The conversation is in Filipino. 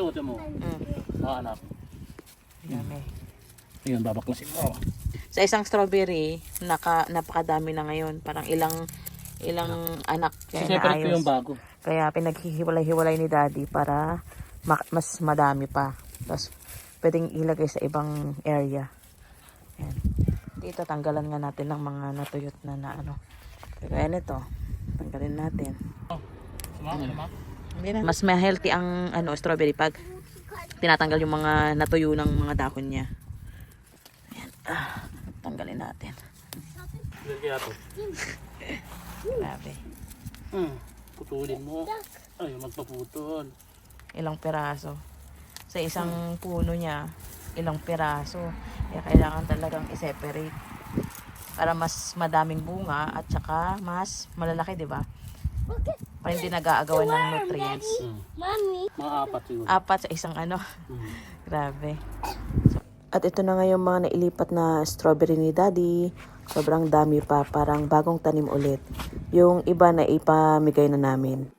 Ito, ito mo. Mm. Anak. Dami. Ayun, babaklasin mo. Sa isang strawberry, naka, napakadami na ngayon. Parang ilang ilang anak kaya Separate yung bago. Kaya pinaghihiwalay-hiwalay ni daddy para ma- mas madami pa. Tapos pwedeng ilagay sa ibang area. Ayan. Dito tanggalan nga natin ng mga natuyot na na ano. Kaya nito, tanggalin natin. Sumama naman. Mas may healthy ang ano strawberry pag tinatanggal yung mga natuyo ng mga dahon niya. Ayan. Ah, tanggalin natin. Grabe. Hmm. Putulin mo. Ay, magpaputol. Ilang peraso. Sa isang puno niya, ilang peraso. Kaya kailangan talagang i-separate. Para mas madaming bunga at saka mas malalaki, di ba? Para hindi nag-aagawan ng nutrients. Mommy. Mga apat siguro. Apat sa isang ano. Hmm. Grabe. At ito na nga yung mga nailipat na strawberry ni Daddy. Sobrang dami pa, parang bagong tanim ulit. Yung iba na ipamigay na namin.